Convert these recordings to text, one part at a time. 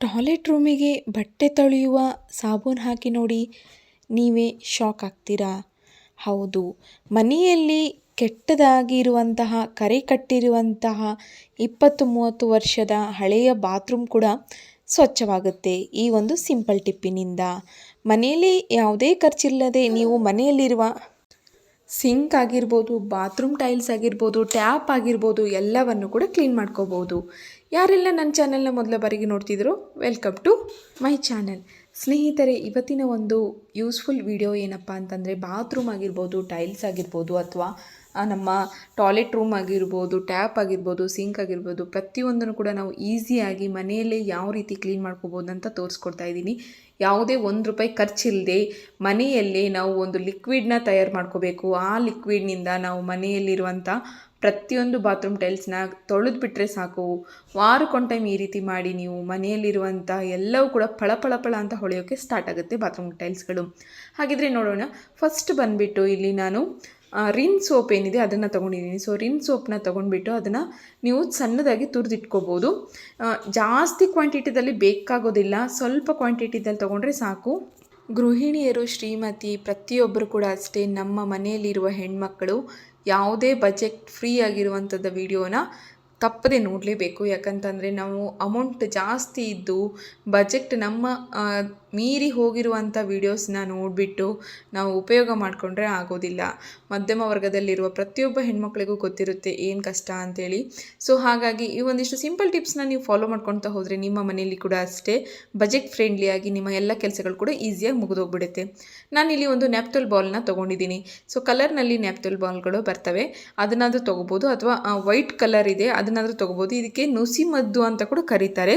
Toilet ರೂಮಿಗೆ ಬಟ್ಟೆ ತೊಳೆಯುವ ಸಾಬೂನು ಹಾಕಿ ನೋಡಿ ನೀವೇ ಶಾಕ್ ಆಗ್ತೀರಾ? ಹೌದು, ಮನೆಯಲ್ಲಿ ಕೆಟ್ಟದಾಗಿರುವಂತಹ, ಕರೆ ಕಟ್ಟಿರುವಂತಹ ಇಪ್ಪತ್ತು ಮೂವತ್ತು ವರ್ಷದ ಹಳೆಯ ಬಾತ್ರೂಮ್ ಕೂಡ ಸ್ವಚ್ಛವಾಗುತ್ತೆ. ಈ ಒಂದು ಸಿಂಪಲ್ ಟಿಪ್ಪಿನಿಂದ. ಮನೆಯಲ್ಲಿ ಯಾವುದೇ ಖರ್ಚಿಲ್ಲದೆ ನೀವು ಮನೆಯಲ್ಲಿರುವ ಸಿಂಕ್ ಆಗಿರ್ಬೋದು, ಬಾತ್ರೂಮ್ ಟೈಲ್ಸ್ ಆಗಿರ್ಬೋದು, ಟ್ಯಾಪ್ ಆಗಿರ್ಬೋದು, ಎಲ್ಲವನ್ನು ಕೂಡ ಕ್ಲೀನ್ ಮಾಡ್ಕೋಬೋದು ಯಾರೆಲ್ಲ ನನ್ನ ಚಾನೆಲ್ನ ಮೊದಲ ಬಾರಿಗೆ ನೋಡ್ತಿದ್ರು ವೆಲ್ಕಮ್ ಟು ಮೈ ಚಾನೆಲ್ ಸ್ನೇಹಿತರೆ, ಇವತ್ತಿನ ಒಂದು ಯೂಸ್ಫುಲ್ ವಿಡಿಯೋ ಏನಪ್ಪ ಅಂತಂದರೆ ಬಾತ್ರೂಮ್ ಆಗಿರ್ಬೋದು ಟೈಲ್ಸ್ ಆಗಿರ್ಬೋದು, ಅಥವಾ ನಮ್ಮ ಟಾಯ್ಲೆಟ್ ರೂಮ್ ಆಗಿರ್ಬೋದು ಟ್ಯಾಪ್ ಆಗಿರ್ಬೋದು ಸಿಂಕ್ ಆಗಿರ್ಬೋದು, ಪ್ರತಿಯೊಂದನ್ನು ಕೂಡ ನಾವು ಈಸಿಯಾಗಿ ಮನೆಯಲ್ಲೇ ಯಾವ ರೀತಿ ಕ್ಲೀನ್ ಮಾಡ್ಕೋಬೋದು ಅಂತ ತೋರಿಸ್ಕೊಡ್ತಾ ಇದ್ದೀನಿ. ಯಾವುದೇ ಒಂದು ರೂಪಾಯಿ ಖರ್ಚಿಲ್ಲದೆ ಮನೆಯಲ್ಲೇ ನಾವು ಒಂದು ಲಿಕ್ವಿಡ್ನ ತಯಾರು ಮಾಡ್ಕೋಬೇಕು. ಆ ಲಿಕ್ವಿಡ್ನಿಂದ ನಾವು ಮನೆಯಲ್ಲಿರುವಂಥ ಪ್ರತಿಯೊಂದು ಬಾತ್ರೂಮ್ ಟೈಲ್ಸ್ನ ತೊಳೆದು ಬಿಟ್ಟರೆ ಸಾಕು. ವಾರಕ್ಕೊಂದು ಟೈಮ್ ಈ ರೀತಿ ಮಾಡಿ ನೀವು ಮನೆಯಲ್ಲಿರುವಂಥ ಎಲ್ಲವೂ ಕೂಡ ಫಳ ಫಳ ಫಳ ಅಂತ ಹೊಳೆಯೋಕ್ಕೆ ಸ್ಟಾರ್ಟ್ ಆಗುತ್ತೆ ಬಾತ್ರೂಮ್ ಟೈಲ್ಸ್ಗಳು ಹಾಗಿದ್ರೆ ನೋಡೋಣ ಫಸ್ಟ್ ಬಂದುಬಿಟ್ಟು ಇಲ್ಲಿ ನಾನು ರಿನ್ ಸೋಪ್ ಏನಿದೆ ಅದನ್ನು ತೊಗೊಂಡಿದ್ದೀನಿ. ಸೊ ರಿನ್ ಸೋಪ್ನ ತೊಗೊಂಡ್ಬಿಟ್ಟು ಅದನ್ನು ನೀವು ಸಣ್ಣದಾಗಿ ತುರಿದಿಟ್ಕೋಬೋದು. ಜಾಸ್ತಿ ಕ್ವಾಂಟಿಟಿದಲ್ಲಿ ಬೇಕಾಗೋದಿಲ್ಲ. ಸ್ವಲ್ಪ ಕ್ವಾಂಟಿಟಿದಲ್ಲಿ ತೊಗೊಂಡ್ರೆ ಸಾಕು. ಗೃಹಿಣಿಯರು, ಶ್ರೀಮತಿ ಪ್ರತಿಯೊಬ್ಬರು ಕೂಡ ಅಷ್ಟೇ ನಮ್ಮ ಮನೆಯಲ್ಲಿರುವ ಹೆಣ್ಮಕ್ಕಳು ಯಾವುದೇ ಬಜೆಟ್ ಫ್ರೀ ಆಗಿರುವಂಥದ್ದು ವಿಡಿಯೋನ ತಪ್ಪದೆ ನೋಡಲೇಬೇಕು. ಯಾಕಂತಂದರೆ ನಾವು ಅಮೌಂಟ್ ಜಾಸ್ತಿ ಇದ್ದು ಬಜೆಟ್ ನಮ್ಮ ಮೀರಿ ಹೋಗಿರುವಂಥ ವೀಡಿಯೋಸ್ನ ನೋಡಿಬಿಟ್ಟು ನಾವು ಉಪಯೋಗ ಮಾಡಿಕೊಂಡ್ರೆ ಆಗೋದಿಲ್ಲ. ಮಧ್ಯಮ ವರ್ಗದಲ್ಲಿರುವ ಪ್ರತಿಯೊಬ್ಬ ಹೆಣ್ಮಕ್ಳಿಗೂ ಗೊತ್ತಿರುತ್ತೆ ಏನು ಕಷ್ಟ ಅಂತೇಳಿ. ಸೊ ಹಾಗಾಗಿ ಈ ಒಂದಿಷ್ಟು ಸಿಂಪಲ್ ಟಿಪ್ಸ್ನ ನೀವು ಫಾಲೋ ಮಾಡ್ಕೊಳ್ತಾ ಹೋದರೆ ನಿಮ್ಮ ಮನೆಯಲ್ಲಿ ಕೂಡ ಅಷ್ಟೇ ಬಜೆಟ್ ಫ್ರೆಂಡ್ಲಿಯಾಗಿ ನಿಮ್ಮ ಎಲ್ಲ ಕೆಲಸಗಳು ಕೂಡ ಈಸಿಯಾಗಿ ಮುಗಿದೋಗ್ಬಿಡುತ್ತೆ. ನಾನಿಲ್ಲಿ ಒಂದು ನ್ಯಾಪ್ತೋಲ್ ಬಾಲ್ನ ತೊಗೊಂಡಿದ್ದೀನಿ. ಸೊ ಕಲರ್ನಲ್ಲಿ ನ್ಯಾಪ್ತೋಲ್ ಬಾಲ್ಗಳು ಬರ್ತವೆ. ಅದನ್ನಾದರೂ ತೊಗೋಬೋದು ಅಥವಾ ವೈಟ್ ಕಲರ್ ಇದೆ, ಅದನ್ನಾದರೂ ತೊಗೋಬೋದು. ಇದಕ್ಕೆ ನುಸಿ ಮದ್ದು ಅಂತ ಕೂಡ ಕರೀತಾರೆ.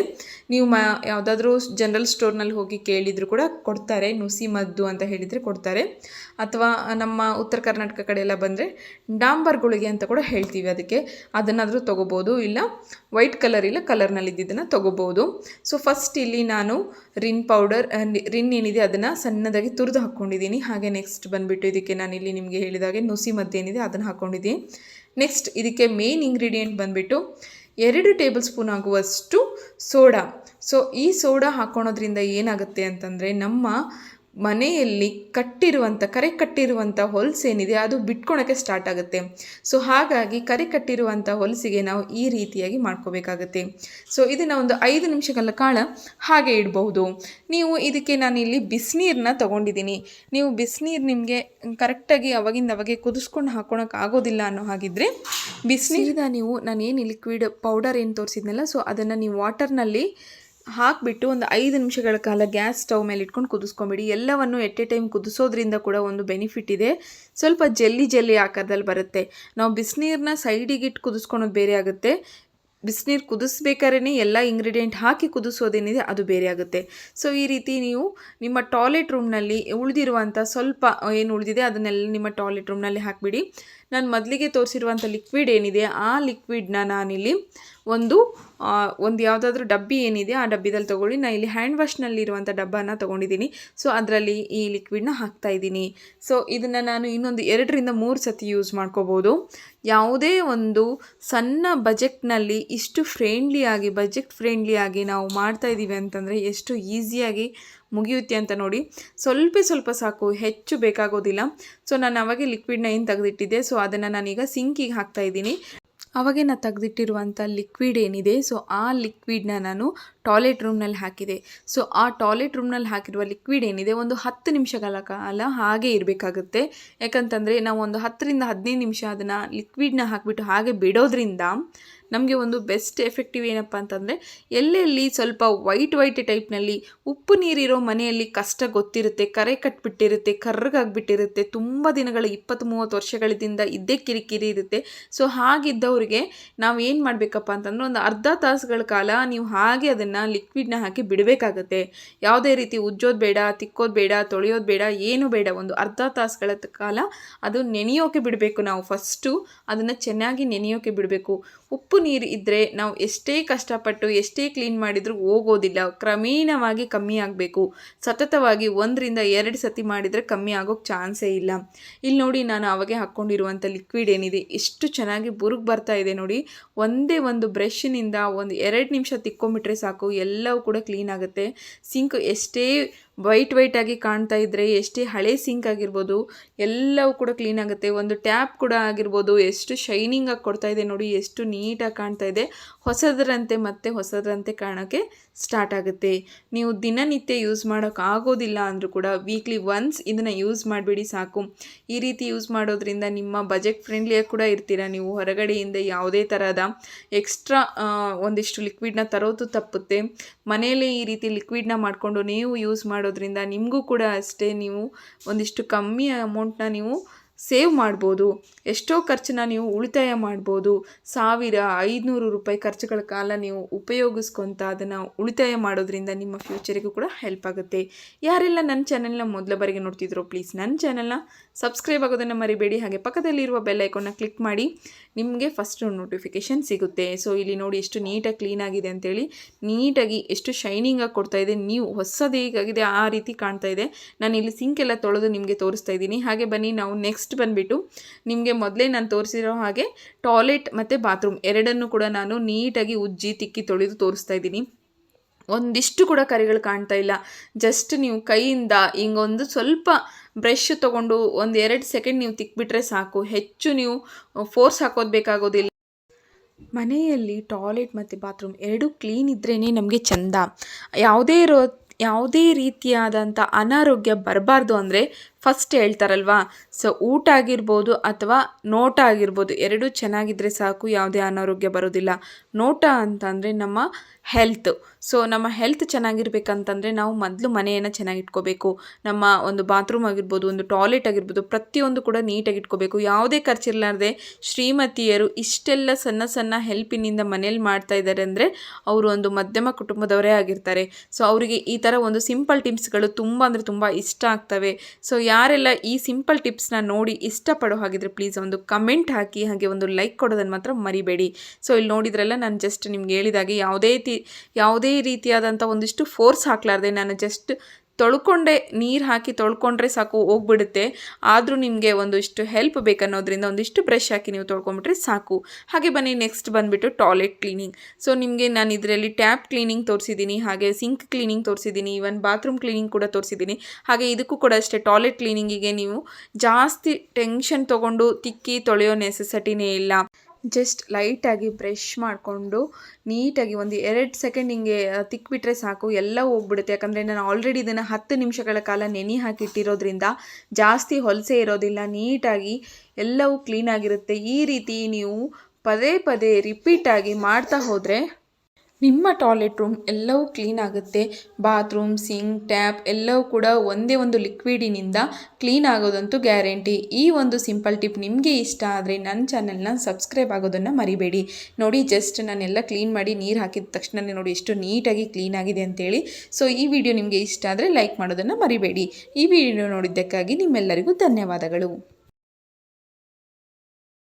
ನೀವು ಮ, ಯಾವುದಾದ್ರೂ ಜನರಲ್ ಸ್ಟೋರ್ನಲ್ಲಿ ಹೋಗಿ ಕೇಳಿ ಹೇಳಿದ್ರು ಕೂಡ ಕೊಡ್ತಾರೆ, ನುಸಿ ಮದ್ದು ಅಂತ ಹೇಳಿದರೆ ಕೊಡ್ತಾರೆ. ಅಥವಾ ನಮ್ಮ ಉತ್ತರ ಕರ್ನಾಟಕ ಕಡೆ ಎಲ್ಲ ಬಂದರೆ ಡಾಂಬರ್ ಗುಳಿಗೆ ಅಂತ ಕೂಡ ಹೇಳ್ತೀವಿ ಅದಕ್ಕೆ. ಅದನ್ನಾದರೂ ತೊಗೋಬೋದು, ಇಲ್ಲ ವೈಟ್ ಕಲರ್ ಇಲ್ಲ ಕಲರ್ನಲ್ಲಿ ಇದ್ದಿದ್ದನ್ನು ತೊಗೋಬೋದು. ಸೊ ಫಸ್ಟ್ ಇಲ್ಲಿ ನಾನು ರಿನ್ ಪೌಡರ್ ರಿನ್ ಏನಿದೆ ಅದನ್ನು ಸಣ್ಣದಾಗಿ ತುರಿದು ಹಾಕ್ಕೊಂಡಿದ್ದೀನಿ. ಹಾಗೆ ನೆಕ್ಸ್ಟ್ ಬಂದುಬಿಟ್ಟು ಇದಕ್ಕೆ ನಾನು ಇಲ್ಲಿ ನಿಮಗೆ ಹೇಳಿದಾಗೆ ನುಸಿ ಮದ್ದು ಏನಿದೆ ಅದನ್ನು ಹಾಕ್ಕೊಂಡಿದ್ದೀನಿ. ನೆಕ್ಸ್ಟ್ ಇದಕ್ಕೆ ಮೇನ್ ಇಂಗ್ರೀಡಿಯೆಂಟ್ ಬಂದುಬಿಟ್ಟು ಎರಡು ಟೇಬಲ್ ಸ್ಪೂನ್ ಆಗುವಷ್ಟು ಸೋಡಾ. ಸೊ ಈ ಸೋಡಾ ಹಾಕ್ಕೊಳೋದ್ರಿಂದ ಏನಾಗುತ್ತೆ ಅಂತಂದರೆ ನಮ್ಮ ಮನೆಯಲ್ಲಿ ಕಟ್ಟಿರುವಂಥ, ಕರೆ ಕಟ್ಟಿರುವಂಥ ಹೊಲಸೇನಿದೆ, ಅದು ಬಿಟ್ಕೊಳಕ್ಕೆ ಸ್ಟಾರ್ಟ್ ಆಗುತ್ತೆ. ಸೊ ಹಾಗಾಗಿ ಕರೆ ಕಟ್ಟಿರುವಂಥ ಹೊಲಸಿಗೆ ನಾವು ಈ ರೀತಿಯಾಗಿ ಮಾಡ್ಕೋಬೇಕಾಗತ್ತೆ. ಸೊ ಇದನ್ನು ಒಂದು ಐದು ನಿಮಿಷಗಳ ಕಾಲ ಹಾಗೆ ಇಡಬಹುದು. ನೀವು ಇದಕ್ಕೆ ನಾನಿಲ್ಲಿ ಬಿಸಿನೀರನ್ನ ತೊಗೊಂಡಿದ್ದೀನಿ. ನೀವು ಬಿಸಿನೀರು ನಿಮಗೆ ಕರೆಕ್ಟಾಗಿ ಅವಾಗಿಂದ ಅವಾಗೆ ಕುದಿಸ್ಕೊಂಡು ಹಾಕ್ಕೊಳಕ್ಕೆ ಆಗೋದಿಲ್ಲ ಅನ್ನೋ ಹಾಗಿದ್ರೆ ಬಿಸಿನೀರಿನ ನೀವು ನಾನು ಏನು ಲಿಕ್ವಿಡ್ ಪೌಡರ್ ಏನು ತೋರಿಸಿದ್ನಲ್ಲ ಸೊ ಅದನ್ನು ನೀವು ವಾಟರ್ನಲ್ಲಿ ಹಾಕಿಬಿಟ್ಟು ಒಂದು ಐದು ನಿಮಿಷಗಳ ಕಾಲ ಗ್ಯಾಸ್ ಸ್ಟವ್ ಮೇಲೆ ಇಟ್ಕೊಂಡು ಕುದಿಸ್ಕೊಂಬಿಡಿ. ಎಲ್ಲವನ್ನು ಎಟ್ ಎ ಟೈಮ್ ಕುದಿಸೋದ್ರಿಂದ ಕೂಡ ಒಂದು ಬೆನಿಫಿಟ್ ಇದೆ. ಸ್ವಲ್ಪ ಜಲ್ಲಿ ಜಲ್ಲಿ ಆಕಾರದಲ್ಲಿ ಬರುತ್ತೆ. ನಾವು ಬಿಸಿನೀರನ್ನ ಸೈಡಿಗೆ ಇಟ್ಟು ಕುದಿಸ್ಕೊಳೋದು ಬೇರೆ ಆಗುತ್ತೆ. ಬಿಸಿನೀರು ಕುದಿಸ್ಬೇಕಾದ್ರೆ ಎಲ್ಲ ಇಂಗ್ರೀಡಿಯೆಂಟ್ ಹಾಕಿ ಕುದಿಸೋದೇನಿದೆ ಅದು ಬೇರೆ ಆಗುತ್ತೆ. ಸೊ, ಈ ರೀತಿ ನೀವು ನಿಮ್ಮ ಟಾಯ್ಲೆಟ್ ರೂಮ್ನಲ್ಲಿ ಉಳಿದಿರುವಂಥ ಸ್ವಲ್ಪ ಏನು ಉಳಿದಿದೆ ಅದನ್ನೆಲ್ಲ ನಿಮ್ಮ ಟಾಯ್ಲೆಟ್ ರೂಮ್ನಲ್ಲಿ ಹಾಕಿಬಿಡಿ. ನಾನು ಮೊದಲಿಗೆ ತೋರಿಸಿರುವಂಥ ಲಿಕ್ವಿಡ್ ಏನಿದೆ, ಆ ಲಿಕ್ವಿಡ್ನ ನಾನಿಲ್ಲಿ ಒಂದು ಒಂದು ಯಾವುದಾದ್ರೂ ಡಬ್ಬಿ ಏನಿದೆ, ಆ ಡಬ್ಬಿದಲ್ಲಿ ತೊಗೊಳ್ಳಿ. ನಾನು ಇಲ್ಲಿ ಹ್ಯಾಂಡ್ ವಾಶ್ನಲ್ಲಿರುವಂಥ ಡಬ್ಬನ ತೊಗೊಂಡಿದ್ದೀನಿ. ಸೊ ಅದರಲ್ಲಿ ಈ ಲಿಕ್ವಿಡ್ನ ಹಾಕ್ತಾ ಇದ್ದೀನಿ. ಸೊ ಇದನ್ನು ನಾನು ಇನ್ನೊಂದು ಎರಡರಿಂದ ಮೂರು ಸತಿ ಯೂಸ್ ಮಾಡ್ಕೋಬೋದು. ಯಾವುದೇ ಒಂದು ಸಣ್ಣ ಬಜೆಟ್ನಲ್ಲಿ ಇಷ್ಟು ಫ್ರೆಂಡ್ಲಿಯಾಗಿ ಬಜೆಟ್ ಫ್ರೆಂಡ್ಲಿಯಾಗಿ ನಾವು ಮಾಡ್ತಾ ಇದ್ದೀವಿ ಅಂತಂದರೆ ಎಷ್ಟು ಈಸಿಯಾಗಿ ಮುಗಿಯುತ್ತೆ ಅಂತ ನೋಡಿ. ಸ್ವಲ್ಪ ಸ್ವಲ್ಪ ಸಾಕು, ಹೆಚ್ಚು ಬೇಕಾಗೋದಿಲ್ಲ. ಸೊ ನಾನು ಅವಾಗೆ ಲಿಕ್ವಿಡ್ನ ಏನು ತೆಗೆದಿಟ್ಟಿದ್ದೆ? ಸೊ ಅದನ್ನು ನಾನೀಗ ಸಿಂಕಿಗೆ ಹಾಕ್ತಾ ಇದ್ದೀನಿ. ಅವಾಗೆ ನಾನು ತೆಗೆದಿಟ್ಟಿರುವಂಥ ಲಿಕ್ವಿಡ್ ಏನಿದೆ? ಸೊ ಆ ಲಿಕ್ವಿಡ್ನ ನಾನು ಟಾಯ್ಲೆಟ್ ರೂಮ್ನಲ್ಲಿ ಹಾಕಿದೆ. ಸೊ ಆ ಟಾಯ್ಲೆಟ್ ರೂಮ್ನಲ್ಲಿ ಹಾಕಿರುವ ಲಿಕ್ವಿಡ್ ಏನಿದೆ? ಒಂದು ಹತ್ತು ನಿಮಿಷಗಳ ಕಾಲ ಹಾಗೆ ಇರಬೇಕಾಗುತ್ತೆ. ಯಾಕಂತಂದರೆ, ನಾವು ಒಂದು ಹತ್ತರಿಂದ ಹದಿನೈದು ನಿಮಿಷ ಅದನ್ನು ಲಿಕ್ವಿಡ್ನ ಹಾಕಿಬಿಟ್ಟು ಹಾಗೆ ಬಿಡೋದ್ರಿಂದ ನಮಗೆ ಒಂದು ಬೆಸ್ಟ್ ಎಫೆಕ್ಟಿವ್ ಏನಪ್ಪ ಅಂತಂದರೆ, ಎಲ್ಲೆಲ್ಲಿ ಸ್ವಲ್ಪ ವೈಟ್ ವೈಟ್ ಟೈಪ್ನಲ್ಲಿ ಉಪ್ಪು ನೀರಿರೋ ಮನೆಯಲ್ಲಿ ಕಷ್ಟ ಗೊತ್ತಿರುತ್ತೆ, ಕರೆ ಕಟ್ಬಿಟ್ಟಿರುತ್ತೆ, ಕರ್ರಗಾಗ್ಬಿಟ್ಟಿರುತ್ತೆ, ತುಂಬ ದಿನಗಳ ಇಪ್ಪತ್ತು ಮೂವತ್ತು ವರ್ಷಗಳಿಂದ ಇದ್ದೇ ಕಿರಿಕಿರಿ ಇರುತ್ತೆ. ಸೊ ಹಾಗಿದ್ದವರಿಗೆ ನಾವು ಏನು ಮಾಡಬೇಕಪ್ಪ ಅಂತಂದ್ರೆ ಒಂದು ಅರ್ಧ ತಾಸುಗಳ ಕಾಲ ನೀವು ಹಾಗೆ ಅದನ್ನು ಲಿಕ್ವಿಡ್ನ ಹಾಕಿ ಬಿಡಬೇಕಾಗತ್ತೆ. ಯಾವುದೇ ರೀತಿ ಉಜ್ಜೋದು ಬೇಡ, ತಿಕ್ಕೋದು ಬೇಡ, ತೊಳೆಯೋದು ಬೇಡ, ಏನು ಬೇಡ, ಒಂದು ಅರ್ಧ ತಾಸುಗಳ ಕಾಲ ಅದು ನೆನೆಯೋಕೆ ಬಿಡಬೇಕು ನಾವು ಫಸ್ಟು ಅದನ್ನು ಚೆನ್ನಾಗಿ ನೆನೆಯೋಕೆ ಬಿಡಬೇಕು. ಉಪ್ಪು ನೀರು ಇದ್ದರೆ ನಾವು ಎಷ್ಟೇ ಕಷ್ಟಪಟ್ಟು, ಎಷ್ಟೇ ಕ್ಲೀನ್ ಮಾಡಿದರೂ ಹೋಗೋದಿಲ್ಲ. ಕ್ರಮೇಣವಾಗಿ ಕಮ್ಮಿ ಆಗಬೇಕು. ಸತತವಾಗಿ ಒಂದರಿಂದ ಎರಡು ಸತಿ ಮಾಡಿದರೆ ಕಮ್ಮಿ ಆಗೋಕ್ಕೆ ಚಾನ್ಸೇ ಇಲ್ಲ. ಇಲ್ಲಿ ನೋಡಿ ನಾನು ಅವಾಗೆ ಹಾಕ್ಕೊಂಡಿರುವಂಥ ಲಿಕ್ವಿಡ್ ಏನಿದೆ, ಎಷ್ಟು ಚೆನ್ನಾಗಿ ಬುರುಗ್ ಬರ್ತಾ ಇದೆ ನೋಡಿ. ಒಂದೇ ಒಂದು ಬ್ರಷ್ನಿಂದ ಒಂದು ಎರಡು ನಿಮಿಷ ತಿಕ್ಕೊಂಬಿಟ್ರೆ ಸಾಕು ಸಾಕು ಎಲ್ಲವೂ ಕೂಡ ಕ್ಲೀನ್ ಆಗುತ್ತೆ. ಸಿಂಕ್ ಎಷ್ಟೇ ವೈಟ್ ವೈಟಾಗಿ ಕಾಣ್ತಾ ಇದ್ದರೆ ಎಷ್ಟೇ ಹಳೆ ಸಿಂಕ್ ಆಗಿರ್ಬೋದು, ಎಲ್ಲವೂ ಕೂಡ ಕ್ಲೀನ್ ಆಗುತ್ತೆ. ಒಂದು ಟ್ಯಾಪ್ ಕೂಡ ಆಗಿರ್ಬೋದು, ಎಷ್ಟು ಶೈನಿಂಗ್ ಆಗಿ ಕೊಡ್ತಾ ಇದೆ ನೋಡಿ, ಎಷ್ಟು ನೀಟಾಗಿ ಕಾಣ್ತಾ ಇದೆ. ಹೊಸದರಂತೆ ಮತ್ತೆ ಹೊಸದರಂತೆ ಕಾಣೋಕ್ಕೆ ಸ್ಟಾರ್ಟ್ ಆಗುತ್ತೆ. ನೀವು ದಿನನಿತ್ಯ ಯೂಸ್ ಮಾಡೋಕೆ ಆಗೋದಿಲ್ಲ ಅಂದರೂ ಕೂಡ ವೀಕ್ಲಿ ಒನ್ಸ್ ಇದನ್ನು ಯೂಸ್ ಮಾಡಿಬಿಡಿ ಸಾಕು. ಈ ರೀತಿ ಯೂಸ್ ಮಾಡೋದ್ರಿಂದ ನಿಮ್ಮ ಬಜೆಟ್ ಫ್ರೆಂಡ್ಲಿಯಾಗಿ ಕೂಡ ಇರ್ತೀರ. ನೀವು ಹೊರಗಡೆಯಿಂದ ಯಾವುದೇ ಥರದ ಎಕ್ಸ್ಟ್ರಾ ಒಂದಿಷ್ಟು ಲಿಕ್ವಿಡ್ನ ತರೋದು ತಪ್ಪುತ್ತೆ. ಮನೆಯಲ್ಲೇ ಈ ರೀತಿ ಲಿಕ್ವಿಡ್ನ ಮಾಡಿಕೊಂಡು ನೀವು ಯೂಸ್ ಮಾಡೋದ್ರಿಂದ ನಿಮಗೂ ಕೂಡ ಅಷ್ಟೇ ನೀವು ಒಂದಿಷ್ಟು ಕಮ್ಮಿ ಅಮೌಂಟ್ನ ನೀವು ಸೇವ್ ಮಾಡ್ಬೋದು. ಎಷ್ಟೋ ಖರ್ಚನ್ನ ನೀವು ಉಳಿತಾಯ ಮಾಡ್ಬೋದು. ಸಾವಿರ, ಐದುನೂರು ರೂಪಾಯಿ ಖರ್ಚುಗಳ ಕಾಲ ನೀವು ಉಪಯೋಗಿಸ್ಕೊತ ಅದನ್ನು ಉಳಿತಾಯ ಮಾಡೋದ್ರಿಂದ ನಿಮ್ಮ ಫ್ಯೂಚರಿಗೂ ಕೂಡ ಹೆಲ್ಪ್ ಆಗುತ್ತೆ. ಯಾರೆಲ್ಲ ನನ್ನ ಚಾನೆಲ್ನ ಮೊದಲ ಬಾರಿಗೆ ನೋಡ್ತಿದ್ರೋ ಪ್ಲೀಸ್ ನನ್ನ ಚಾನೆಲ್ನ ಸಬ್ಸ್ಕ್ರೈಬ್ ಆಗೋದನ್ನು ಮರಿಬೇಡಿ. ಹಾಗೆ ಪಕ್ಕದಲ್ಲಿರುವ ಬೆಲ್ ಐಕಾನ್ನ ಕ್ಲಿಕ್ ಮಾಡಿ, ನಿಮಗೆ ಫಸ್ಟ್ ನೋಟಿಫಿಕೇಷನ್ ಸಿಗುತ್ತೆ. ಸೊ, ಇಲ್ಲಿ ನೋಡಿ ಎಷ್ಟು ನೀಟಾಗಿ ಕ್ಲೀನ್ ಆಗಿದೆ ಅಂತೇಳಿ. ನೀಟಾಗಿ ಎಷ್ಟು ಶೈನಿಂಗಾಗಿ ಕೊಡ್ತಾ ಇದೆ. ನೀವು ಹೊಸದು ಹೇಗಾಗಿದೆ ಆ ರೀತಿ ಕಾಣ್ತಾ ಇದೆ. ನಾನು ಇಲ್ಲಿ ಸಿಂಕ್ ಎಲ್ಲ ತೊಳೆದು ನಿಮಗೆ ತೋರಿಸ್ತಾ ಇದ್ದೀನಿ. ಹಾಗೆ ಬನ್ನಿ, ನಾವು ನೆಕ್ಸ್ಟ್ ಬಂದುಬಿಟ್ಟು ನಿಮಗೆ ಮೊದಲೇ ನಾನು ತೋರಿಸಿರೋ ಹಾಗೆ ಟಾಯ್ಲೆಟ್ ಮತ್ತು ಬಾತ್ರೂಮ್ ಎರಡನ್ನು ಕೂಡ ನಾನು ನೀಟಾಗಿ ಉಜ್ಜಿ, ತಿಕ್ಕಿ, ತೊಳೆದು ತೋರಿಸ್ತಾ ಇದ್ದೀನಿ. ಒಂದಿಷ್ಟು ಕೂಡ ಕರಿಗಳು ಕಾಣ್ತಾ ಇಲ್ಲ. ಜಸ್ಟ್ ನೀವು ಕೈಯಿಂದ ಹಿಂಗೊಂದು ಸ್ವಲ್ಪ ಬ್ರಷ್ ತೊಗೊಂಡು ಒಂದು ಎರಡು ಸೆಕೆಂಡ್ ನೀವು ತಿಕ್ಬಿಟ್ರೆ ಸಾಕು. ಹೆಚ್ಚು ನೀವು ಫೋರ್ಸ್ ಹಾಕೋದು ಬೇಕಾಗೋದಿಲ್ಲ. ಮನೆಯಲ್ಲಿ ಟಾಯ್ಲೆಟ್ ಮತ್ತು ಬಾತ್ರೂಮ್ ಎರಡೂ ಕ್ಲೀನ್ ಇದ್ರೇ ನಮಗೆ ಚೆಂದ. ಯಾವುದೇ ರೋ ಯಾವುದೇ ರೀತಿಯಾದಂಥ ಅನಾರೋಗ್ಯ ಬರಬಾರ್ದು ಅಂದರೆ ಫಸ್ಟ್ ಹೇಳ್ತಾರಲ್ವಾ? ಸೊ ಊಟ ಆಗಿರ್ಬೋದು ಅಥವಾ ನೋಟ ಆಗಿರ್ಬೋದು, ಎರಡೂ ಚೆನ್ನಾಗಿದ್ದರೆ ಸಾಕು, ಯಾವುದೇ ಅನಾರೋಗ್ಯ ಬರೋದಿಲ್ಲ. ನೋಟ ಅಂತಂದರೆ ನಮ್ಮ ಹೆಲ್ತ್ ಸೊ ನಮ್ಮ ಹೆಲ್ತ್ ಚೆನ್ನಾಗಿರ್ಬೇಕಂತಂದರೆ ನಾವು ಮೊದಲು ಮನೆಯನ್ನು ಚೆನ್ನಾಗಿಟ್ಕೋಬೇಕು. ನಮ್ಮ ಒಂದು ಬಾತ್ರೂಮ್ ಆಗಿರ್ಬೋದು, ಒಂದು ಟಾಯ್ಲೆಟ್ ಆಗಿರ್ಬೋದು, ಪ್ರತಿಯೊಂದು ಕೂಡ ನೀಟಾಗಿ ಇಟ್ಕೋಬೇಕು ಯಾವುದೇ ಖರ್ಚಿರಲಾರ್ದೆ ಶ್ರೀಮತಿಯರು ಇಷ್ಟೆಲ್ಲ ಸಣ್ಣ ಸಣ್ಣ ಹೆಲ್ಪಿನಿಂದ ಮನೇಲಿ ಮಾಡ್ತಾ ಇದ್ದಾರೆ ಅಂದರೆ ಅವರು ಒಂದು ಮಧ್ಯಮ ಕುಟುಂಬದವರೇ ಆಗಿರ್ತಾರೆ. ಸೊ ಅವರಿಗೆ ಈ ಒಂದು ಸಿಂಪಲ್ ಟಿಪ್ಸ್ಗಳು ತುಂಬ ಅಂದರೆ ತುಂಬ ಇಷ್ಟ ಆಗ್ತವೆ. ಸೊ, ಯಾರೆಲ್ಲ ಈ ಸಿಂಪಲ್ ಟಿಪ್ಸ್ನ ನೋಡಿ ಇಷ್ಟಪಡೋ ಹಾಗಿದ್ರೆ ಪ್ಲೀಸ್ ಒಂದು ಕಮೆಂಟ್ ಹಾಕಿ, ಹಾಗೆ ಒಂದು ಲೈಕ್ ಕೊಡೋದನ್ನು ಮಾತ್ರ ಮರಿಬೇಡಿ. ಸೊ, ಇಲ್ಲಿ ನೋಡಿದ್ರಲ್ಲ ನಾನು ಜಸ್ಟ್ ನಿಮ್ಗೆ ಹೇಳಿದಾಗೆ ಯಾವುದೇ ತಿ, ಯಾವುದೇ ರೀತಿಯಾದಂಥ ಒಂದಿಷ್ಟು ಫೋರ್ಸ್ ಹಾಕ್ಲಾರ್ದೆ ನಾನು ಜಸ್ಟ್ ತೊಳ್ಕೊಂಡೆ, ನೀರು ಹಾಕಿ ತೊಳ್ಕೊಂಡ್ರೆ ಸಾಕು, ಹೋಗ್ಬಿಡುತ್ತೆ. ಆದರೂ ನಿಮಗೆ ಒಂದಿಷ್ಟು ಹೆಲ್ಪ್ ಬೇಕನ್ನೋದ್ರಿಂದ ಒಂದಿಷ್ಟು ಬ್ರಷ್ ಹಾಕಿ ನೀವು ತೊಳ್ಕೊಂಬಿಟ್ರೆ ಸಾಕು. ಹಾಗೆ ಬನ್ನಿ ನೆಕ್ಸ್ಟ್ ಬಂದುಬಿಟ್ಟು ಟಾಯ್ಲೆಟ್ ಕ್ಲೀನಿಂಗ್ ಸೊ ನಿಮಗೆ ನಾನು ಇದರಲ್ಲಿ ಟ್ಯಾಪ್ ಕ್ಲೀನಿಂಗ್ ತೋರಿಸಿದ್ದೀನಿ, ಹಾಗೆ ಸಿಂಕ್ ಕ್ಲೀನಿಂಗ್ ತೋರಿಸಿದ್ದೀನಿ ಈವನ್ ಬಾತ್ರೂಮ್ ಕ್ಲೀನಿಂಗ್ ಕೂಡ ತೋರಿಸಿದ್ದೀನಿ. ಹಾಗೆ ಇದಕ್ಕೂ ಕೂಡ ಅಷ್ಟೇ ಟಾಯ್ಲೆಟ್ ಕ್ಲೀನಿಂಗಿಗೆ ನೀವು ಜಾಸ್ತಿ ಟೆನ್ಷನ್ ತೊಗೊಂಡು ತಿಕ್ಕಿ ತೊಳೆಯೋ ನೆಸೆಸಿಟಿನೇ ಇಲ್ಲ. ಜಸ್ಟ್ ಲೈಟಾಗಿ ಬ್ರಷ್ ಮಾಡಿಕೊಂಡು ನೀಟಾಗಿ ಒಂದು ಎರಡು ಸೆಕೆಂಡ್ ಹಿಂಗೆ ತಿಕ್ಬಿಟ್ರೆ ಸಾಕು, ಎಲ್ಲ ಹೋಗ್ಬಿಡುತ್ತೆ. ಯಾಕಂದರೆ ನಾನು ಆಲ್ರೆಡಿ ಇದನ್ನು ಹತ್ತು ನಿಮಿಷಗಳ ಕಾಲ ನೆನೆ ಹಾಕಿಟ್ಟಿರೋದ್ರಿಂದ ಜಾಸ್ತಿ ಹೊಲಸೆ ಇರೋದಿಲ್ಲ ನೀಟಾಗಿ ಎಲ್ಲವೂ ಕ್ಲೀನಾಗಿರುತ್ತೆ ಈ ರೀತಿ ನೀವು ಪದೇ ಪದೇ ರಿಪೀಟಾಗಿ ಮಾಡ್ತಾ ಹೋದರೆ ನಿಮ್ಮ ಟಾಯ್ಲೆಟ್ ರೂಮ್ ಎಲ್ಲವೂ ಕ್ಲೀನ್ ಆಗುತ್ತೆ. ಬಾತ್ರೂಮ್, ಸಿಂಕ್, ಟ್ಯಾಪ್ ಎಲ್ಲವೂ ಕೂಡ ಒಂದೇ ಒಂದು ಲಿಕ್ವಿಡಿನಿಂದ ಕ್ಲೀನ್ ಆಗೋದಂತೂ ಗ್ಯಾರಂಟಿ. ಈ ಒಂದು ಸಿಂಪಲ್ ಟಿಪ್ ನಿಮಗೆ ಇಷ್ಟ ಆದರೆ ನನ್ನ ಚಾನೆಲ್ನ ಸಬ್ಸ್ಕ್ರೈಬ್ ಆಗೋದನ್ನು ಮರಿಬೇಡಿ. ನೋಡಿ ಜಸ್ಟ್ ನಾನೆಲ್ಲ ಕ್ಲೀನ್ ಮಾಡಿ ನೀರು ಹಾಕಿದ ತಕ್ಷಣನೇ ನೋಡಿ ಎಷ್ಟು ನೀಟಾಗಿ ಕ್ಲೀನ್ ಆಗಿದೆ ಅಂತೇಳಿ. ಸೊ ಈ ವಿಡಿಯೋ ನಿಮಗೆ ಇಷ್ಟ ಆದರೆ ಲೈಕ್ ಮಾಡೋದನ್ನು ಮರಿಬೇಡಿ. ಈ ವಿಡಿಯೋ ನೋಡಿದ್ದಕ್ಕಾಗಿ ನಿಮ್ಮೆಲ್ಲರಿಗೂ ಧನ್ಯವಾದಗಳು.